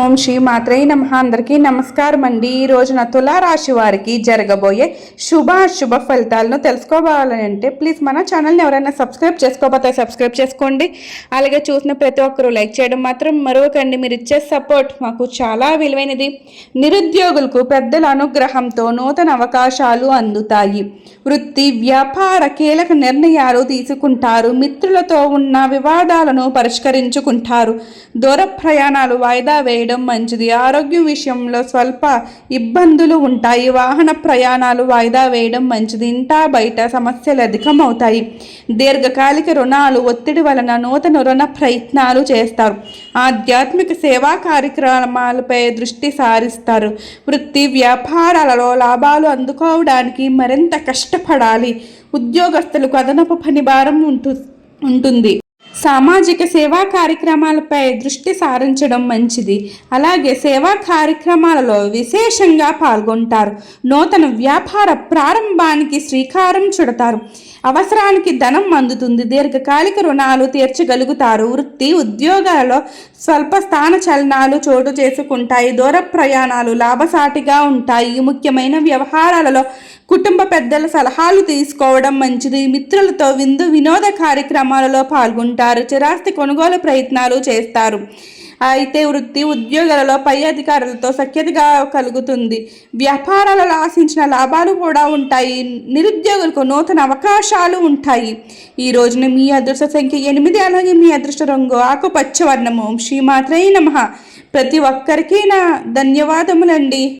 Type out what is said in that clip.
ఓం శ్రీ మాత్రే నమ. అందరికీ నమస్కారం అండి. ఈ రోజున తులారాశి వారికి జరగబోయే శుభ అశుభ ఫలితాలను తెలుసుకోవాలని అంటే ప్లీజ్ మన ఛానల్ని ఎవరైనా సబ్స్క్రైబ్ చేసుకోకపోతే సబ్స్క్రైబ్ చేసుకోండి. అలాగే చూసిన ప్రతి ఒక్కరూ లైక్ చేయడం మాత్రం మరొకండి మీరు ఇచ్చే సపోర్ట్ మాకు చాలా విలువైనది. నిరుద్యోగులకు పెద్దల అనుగ్రహంతో నూతన అవకాశాలు అందుతాయి. వృత్తి వ్యాపార కీలక నిర్ణయాలు తీసుకుంటారు. మిత్రులతో ఉన్న వివాదాలను పరిష్కరించుకుంటారు. దూర ప్రయాణాలు వాయిదా వేయడం మంచిది. ఆరోగ్యం విషయంలో స్వల్ప ఇబ్బందులు ఉంటాయి. వాహన ప్రయాణాలు వాయిదా వేయడం మంచిది. ఇంటా బయట సమస్యలు అధికమవుతాయి. దీర్ఘకాలిక రుణాలు ఒత్తిడి వలన నూతన రుణ ప్రయత్నాలు చేస్తారు. ఆధ్యాత్మిక సేవా కార్యక్రమాలపై దృష్టి సారిస్తారు. వృత్తి వ్యాపారాలలో లాభాలు అందుకోవడానికి మరింత కష్టపడాలి. ఉద్యోగస్తులకు అదనపు పని భారం ఉంటు ఉంటుంది. సామాజిక సేవా కార్యక్రమాలపై దృష్టి సారించడం మంచిది. అలాగే సేవా కార్యక్రమాలలో విశేషంగా పాల్గొంటారు. నూతన వ్యాపార ప్రారంభానికి శ్రీకారం చుడతారు. అవసరానికి ధనం అందుతుంది. దీర్ఘకాలిక రుణాలు తీర్చగలుగుతారు. వృత్తి ఉద్యోగాలలో స్వల్ప స్థాన చలనాలు చోటు చేసుకుంటాయి. దూర ప్రయాణాలు లాభసాటిగా ఉంటాయి. ముఖ్యమైన వ్యవహారాలలో కుటుంబ పెద్దల సలహాలు తీసుకోవడం మంచిది. మిత్రులతో విందు వినోద కార్యక్రమాలలో పాల్గొంటారు. చిరాస్తి కొనుగోలు ప్రయత్నాలు చేస్తారు. అయితే వృత్తి ఉద్యోగాలలో పై అధికారులతో సఖ్యతగా కలుగుతుంది. వ్యాపారాలలో ఆశించిన లాభాలు కూడా ఉంటాయి. నిరుద్యోగులకు నూతన అవకాశాలు ఉంటాయి. ఈ రోజున మీ అదృష్ట సంఖ్య ఎనిమిది. అలాగే మీ అదృష్ట రంగు ఆకుపచ్చ వర్ణము. శ్రీమాత్రై నమ. ప్రతి ఒక్కరికి నా ధన్యవాదములండి.